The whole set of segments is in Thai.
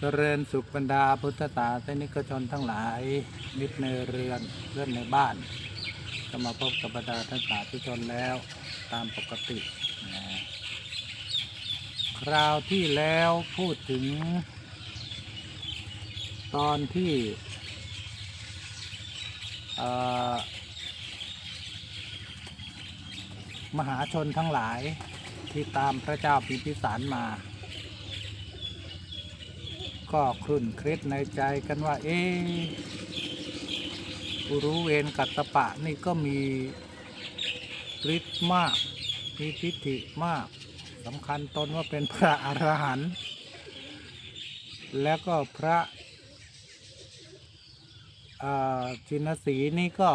เจริญสุขบรรดาพุทธศาสนิกชนทั้งหลายมิตรในเรือนเพื่อนในบ้านก็มาพบกับบรรดาท่านสาธุชนแล้วตามปกตินะคราวที่แล้วพูดถึง ตอนที่มหาชนทั้งหลายที่ตามพระเจ้าพิพิสารมา ก็ครุ่นเคล็ดในใจกันว่า เอ๊ะอุรุเวนกัตตปะนี่ก็มีฤทธิ์มาก มีทิฏฐิมากสำคัญตนว่าเป็นพระอรหันต์แล้วก็พระอ่าชินสีนี่ก็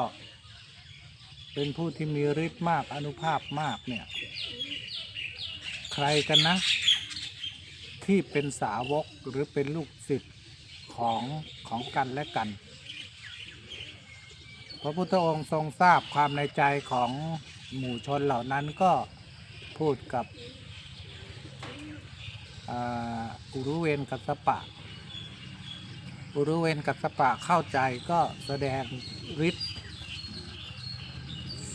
เป็นผู้ที่มีฤทธิ์มากอนุภาพมากเนี่ย ใครกันนะ ที่เป็นสาวกหรือเป็นลูกศิษย์ของของกันและกัน พระพุทธองค์ทรงทราบความในใจของหมู่ชนเหล่านั้นก็พูดกับอุรุเวนกัสปะ อุรุเวนกัสสปะเข้าใจก็แสดงฤทธิ์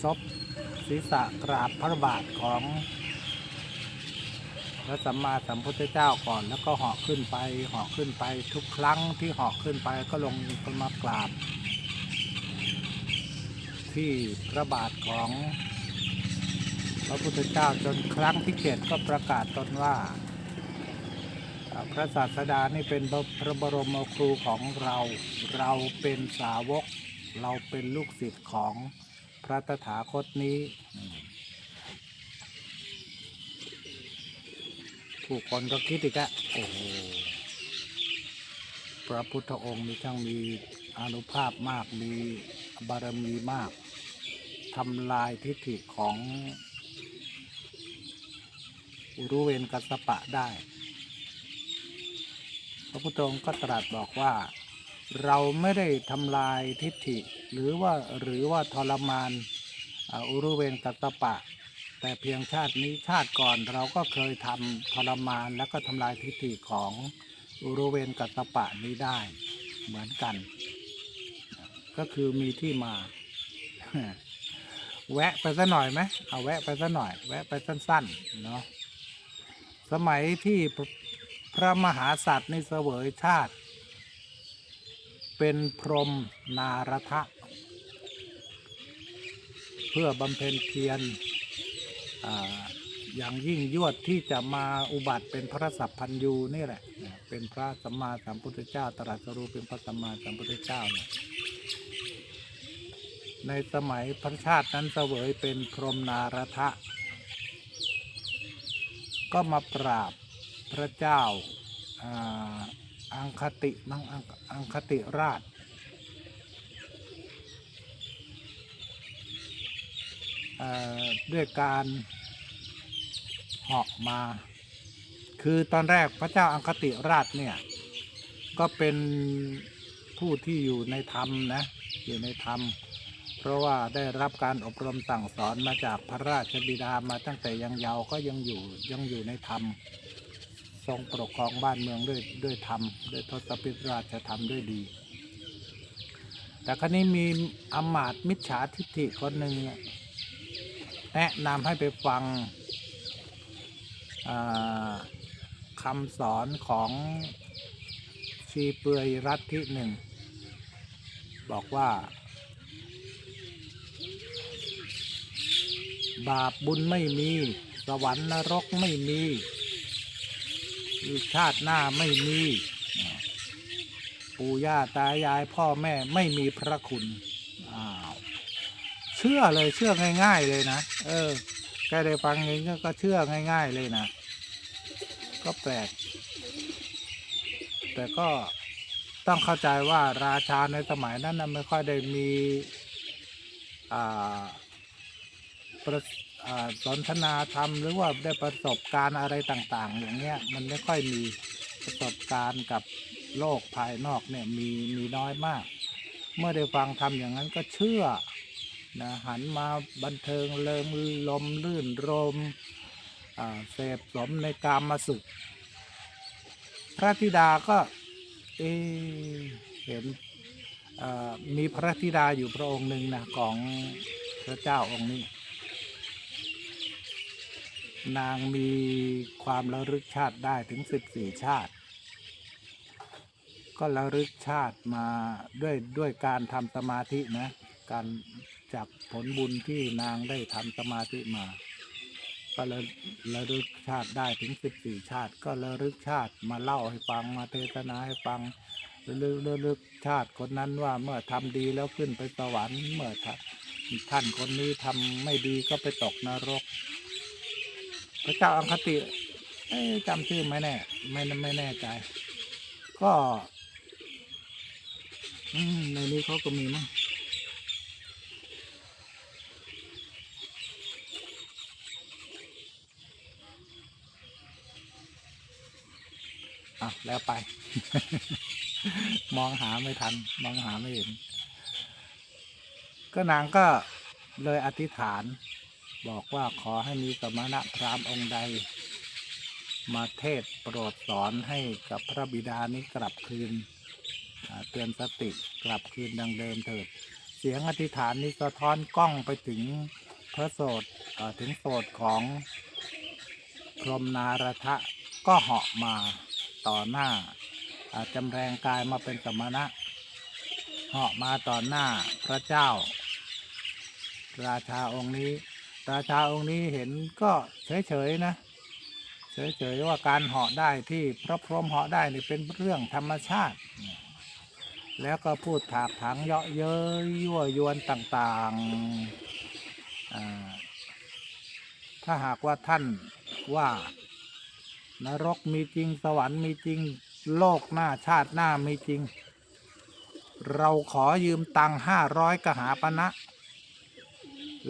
ซบศีรษะกราบพระบาทของ พระสัมมาสัมพุทธเจ้าก่อน แล้วก็เหาะขึ้นไปเหาะขึ้นไปทุกครั้งที่เหาะขึ้นไปก็ลงก็มากราบ ที่พระบาทของพระพุทธเจ้าจนครั้งที่เจ็ดก็ประกาศตนว่าพระศาสดานี่เป็นพระบรมครูของเรา เราเป็นสาวก เราเป็นลูกศิษย์ของพระตถาคตนี้ ผู้คนก็คิดอีกอะโอ้โหพระพุทธองค์มีช่างมีอนุภาพมากมีบารมีมากทำลายทิฏฐิของอุรุเวนกัสสปะได้ พระพุทธองค์ก็ตรัสบอกว่า เราไม่ได้ทำลายทิฏฐิ หรือว่าหรือว่าทรมานอุรุเวนกัสสปะ แต่เพียงชาตินี้ชาติก่อนเราก็เคยทำทรมานแล้วก็ทำลายทิฏฐิของอุรุเวนกัสปะนี้ได้เหมือนกัน ก็คือมีที่มา แวะไปสักหน่อยไหมเอาแวะไปสักหน่อย แวะไปสั้นๆเนาะสมัยที่พระพระมหาสัตว์ในเสวยชาติ เป็นพรหมนารทะ เพื่อบำเพ็ญเพียร อย่างยิ่งยวดที่จะมาอุบัติเป็นพระสัพพันยูนี่แหละ เป็นพระสัมมาสัมพุทธเจ้า ตรัสรู้เป็นพระสัมมาสัมพุทธเจ้าเนี่ยในสมัยพระชาตินั้นเสวยเป็นพรหมนารทะ ก็มาปราบพระเจ้าอังคติมังอังอังคติราช ด้วยการ เหาะมา คือตอนแรกพระเจ้าอังคติราชเนี่ย ก็เป็นผู้ที่อยู่ในธรรมนะ อยู่ในธรรม เพราะว่าได้รับการอบรมสั่งสอนมาจากพระราชบิดามาตั้งแต่ยังเยาว์ก็ยังอยู่ยังอยู่ในธรรม ทรงปกครองบ้านเมืองด้วยด้วยธรรมด้วยทศพิธราชธรรมด้วยดี แต่ครั้นี้มีอมาตมิจฉาทิฏฐิคนหนึ่งแนะนำให้ไปฟัง คำสอนของชีเปลือยรัฐที่หนึ่ง บอกว่า บาปบุญไม่มี สวรรค์นรกไม่มีชาติหน้าไม่มีปู่ย่าตายายพ่อแม่ไม่มีพระคุณอ้าวเชื่อเลยเชื่อง่าย ๆ เลยนะ เออแกได้ฟังเองก็เชื่อง่าย ๆ เลยนะ ก็แปลก แต่ก็ต้องเข้าใจว่าราชาในสมัยนั้นนะไม่ค่อยได้มีอ่าประสนทนาธรรมหรือว่าได้ประสบการณ์อะไรต่าง ๆ อย่างเงี้ยมันไม่ค่อยมีประสบการณ์กับโลกภายนอกเนี่ยมีมีน้อยมาก เมื่อได้ฟังทำอย่างนั้นก็เชื่อนะหันมาบันเทิงเลิมลมลื่นรม เสพสมในกามมาสุข พระธิดาก็เอเห็นมีพระธิดาอยู่พระองค์หนึ่งนะของพระเจ้าองค์นี้ นางมีความระลึกชาติได้ถึงสิบสี่ชาติ ก็ระลึกชาติมาด้วยด้วยการทำสมาธินะ การจากผลบุญที่นางได้ทำสมาธิมา ก็ระระลึกชาติได้ถึงสิบสี่ชาติ ก็ระลึกชาติมาเล่าให้ฟังมาเทศนาให้ฟังระลึกระลึกชาติคนนั้นว่าเมื่อทำดีแล้วขึ้นไปสวรรค์เมื่อท่านคนนี้ทำไม่ดีก็ไปตกนรก พระเจ้าอังคติเอ๊ะจำชื่อไม่แน่ ไม่ไม่แน่ใจ ก็ในนี้เขาก็มีมั้ง อะแล้วไป มองหาไม่ทัน มองหาไม่เห็น ก็นางก็เลยอธิษฐาน บอกว่าขอให้มีสมณะพราหมณ์องค์ใด มาเทศโปรดสอนให้กับพระบิดานี้กลับคืนเตือนสติกลับคืนดังเดิมเถิด เสียงอธิษฐานนี้สะท้อนกล้องไปถึงพระโสดถึงโสดของพรมนารทะก็เหาะมา ต่อหน้าอาจำแรงกายมาเป็นสมณะเหาะมาต่อหน้าพระเจ้า ราชาองค์นี้ ราชาองค์นี้เห็นก็เฉยๆนะเฉยๆว่าการเหาะได้ที่พระพรหมเหาะได้นี่เป็นเรื่องธรรมชาติ แล้วก็พูดถากถางเยาะเย้ยยั่วยวนต่างๆ ถ้าหากว่าท่านว่า นรกมีจริงสวรรค์มีจริง โลกหน้าชาติหน้ามีจริง เราขอยืมตังห้าร้อยกหาปณะ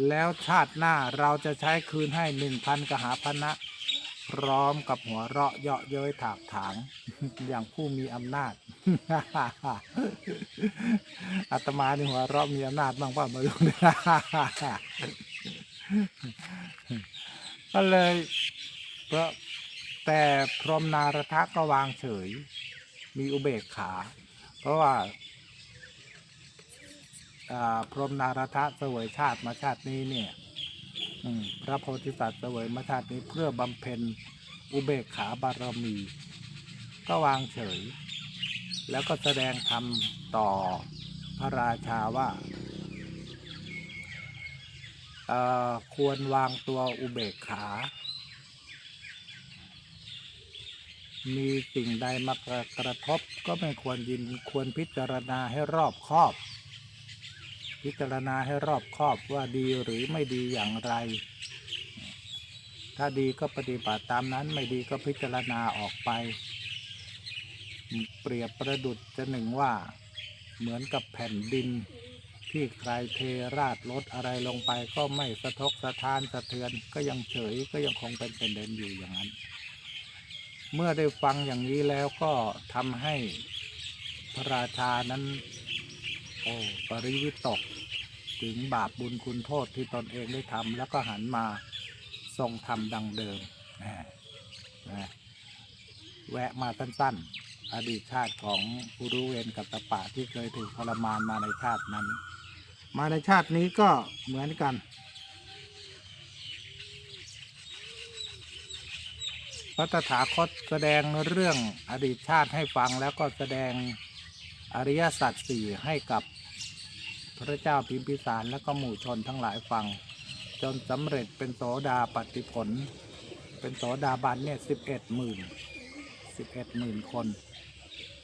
แล้วชาติหน้าเราจะใช้คืนให้หนึ่งพันกหาปณะพร้อมกับหัวเราะเยาะเย้ยถากถาง อย่างผู้มีอำนาจ อาตมานี่หัวเราะมีอำนาจบ้างป่ามารู้ก็เลยเพราะ แต่พรหมนารทะก็วางเฉย มีอุเบกขา เพราะว่าพรหมนารทะเสวยชาติมาชาตินี้เนี่ยพระโพธิสัตว์เสวยมาชาตินี้เพื่อบำเพ็ญอุเบกขาบารมี ก็วางเฉย แล้วก็แสดงธรรมต่อพระราชาว่าควรวางตัวอุเบกขา มีสิ่งใดมากระกระทบก็ไม่ควรยินควรพิจารณาให้รอบคอบ พิจารณาให้รอบคอบว่าดีหรือไม่ดีอย่างไร ถ้าดีก็ปฏิบัติตามนั้นไม่ดีก็พิจารณาออกไป เปรียบประดุจจะหนึ่งว่า เหมือนกับแผ่นดินที่ใครเทราดรถอะไรลงไปก็ไม่สะทกสะท้านสะเทือนก็ยังเฉยก็ยังคงเป็นเป็นเดินอยู่อย่างนั้น เมื่อได้ฟังอย่างนี้แล้วก็ทำให้พระราชานั้นโอ้ปริวิตกถึงบาปบุญคุณโทษที่ตนเองได้ทำแล้วก็หันมาทรงทำดังเดิมแหมนะแวะมาสั้นๆ อดีตชาติของปุรุเวนกัตตปะที่เคยถูกทรมานมาในชาตินั้น มาในชาตินี้ก็เหมือนกัน พระตถาคตแสดงเรื่องอดีตชาติให้ฟังแล้วก็แสดงอริยสัจสี่ให้กับพระเจ้าพิมพิสารและก็หมู่ชนทั้งหลายฟัง จนสำเร็จเป็นโสดาปฏิผล เป็นโสดาบันเนี่ยสิบเอ็ดหมื่นสิบเอ็ดหมื่นคน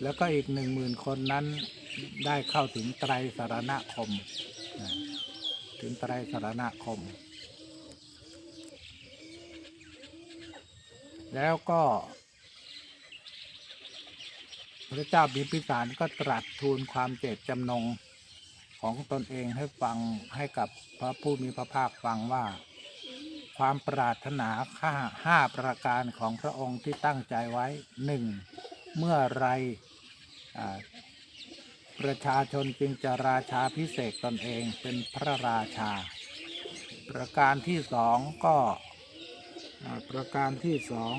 แล้วก็อีกหนึ่งหมื่นคนนั้นได้เข้าถึงไตรสารณคม ถึงไตรสารณคม แล้วก็พระเจ้าบิมพิสารก็ตรัสทูลความเจตจำนงของตนเองให้ฟังให้กับพระผู้มีพระภาคฟังว่า ความปรารถนาข้าห้าประการของพระองค์ที่ตั้งใจไว้หนึ่งเมื่อไรอประชาชนจึงจะราชาพิเศษตนเองเป็นพระราชา ประการที่สองก็ ประการที่สอง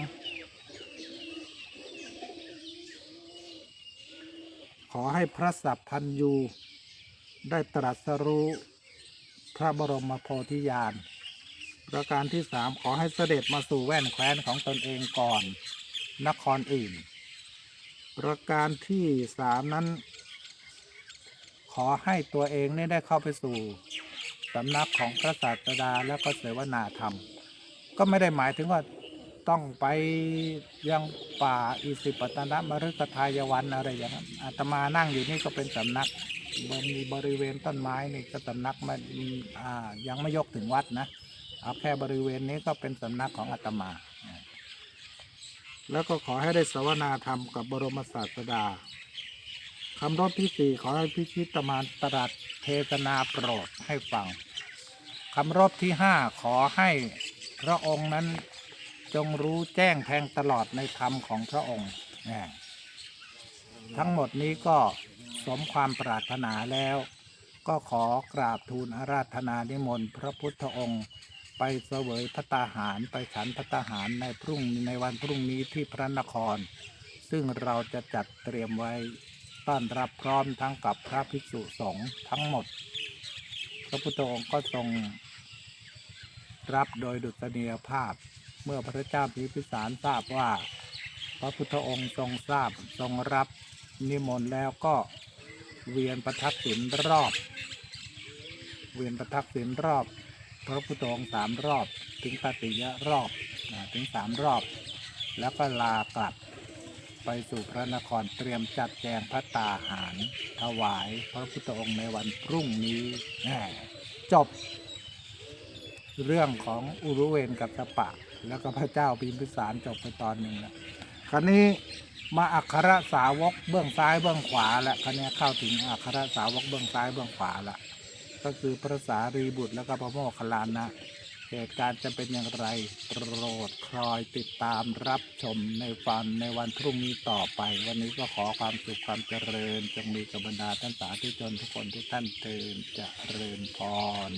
ขอให้พระสัพพันยูได้ตรัสรู้พระบรมโพธิญาณ ประการที่สามขอให้เสด็จมาสู่แว่นแคว้นของตนเองก่อน นครอื่น ประการที่สามนั้น ขอให้ตัวเองได้เข้าไปสู่สำนักของพระศาสดาแล้วก็เสวนาธรรม ก็ไม่ได้หมายถึงว่าต้องไปยังป่าอิสิปตนะมฤคทายวันอะไรอย่างนั้นอาตมานั่งอยู่นี่ก็เป็นสำนักมีบริเวณต้นไม้นี่ก็สำนักมันอ่ายังไม่ยกถึงวัดนะเอาแค่บริเวณนี้ก็เป็นสำนักของอาตมา แล้วก็ขอให้ได้สวนาธรรมกับบรมศาสดาคำรบที่สี่ขอให้พิชิตมานตรัสเทศนาโปรดให้ฟังคำรบที่ห้าขอให้ พระองค์นั้นจงรู้แจ้งแทงตลอดในธรรมของพระองค์ ทั้งหมดนี้ก็สมความปรารถนาแล้ว ก็ขอกราบทูลอาราธนานิมนต์พระพุทธองค์ไปเสวยพระตาหารไปฉันพระตาหารในพรุ่งในวันพรุ่งนี้ที่พระนคร ซึ่งเราจะจัดเตรียมไว้ต้อนรับพร้อมทั้งกับพระภิกษุสงฆ์ทั้งหมด พระพุทธองค์ก็ทรง รับโดยดุษณียภาพ เมื่อพระเจ้าพิพิสารทราบว่า พระพุทธองค์ทรงทราบทรงรับนิมนต์แล้วก็เวียนประทักษิณรอบ เวียนประทักษิณรอบ พระพุทธองค์สามรอบ ถึงปฏิยะรอบถึงสามรอบ แล้วก็ลากลับไปสู่พระนครเตรียมจัดแจงพระตาหาร ถวายพระพุทธองค์ในวันพรุ่งนี้จบ เรื่องของอุรุเวนกับสปะ แล้วก็พระเจ้าพิมพิสารจบไปตอนหนึ่งแล้วคราวนี้มาอัครสาวกเบื้องซ้ายเบื้องขวาแล้วคราวนี้เข้าถึงอัครสาวกเบื้องซ้ายเบื้องขวาละก็คือพระสารีบุตรแล้วก็พระโมคคัลลานะเหตุการณ์จะเป็นอย่างไรโปรดคอยติดตามรับชมในฟันในวันพรุ่งนี้ต่อไป วันนี้ก็ขอความสุขความเจริญจงมีกับบรรดาท่านสาธุชนทุกคนทุกท่านเทินเจริญพร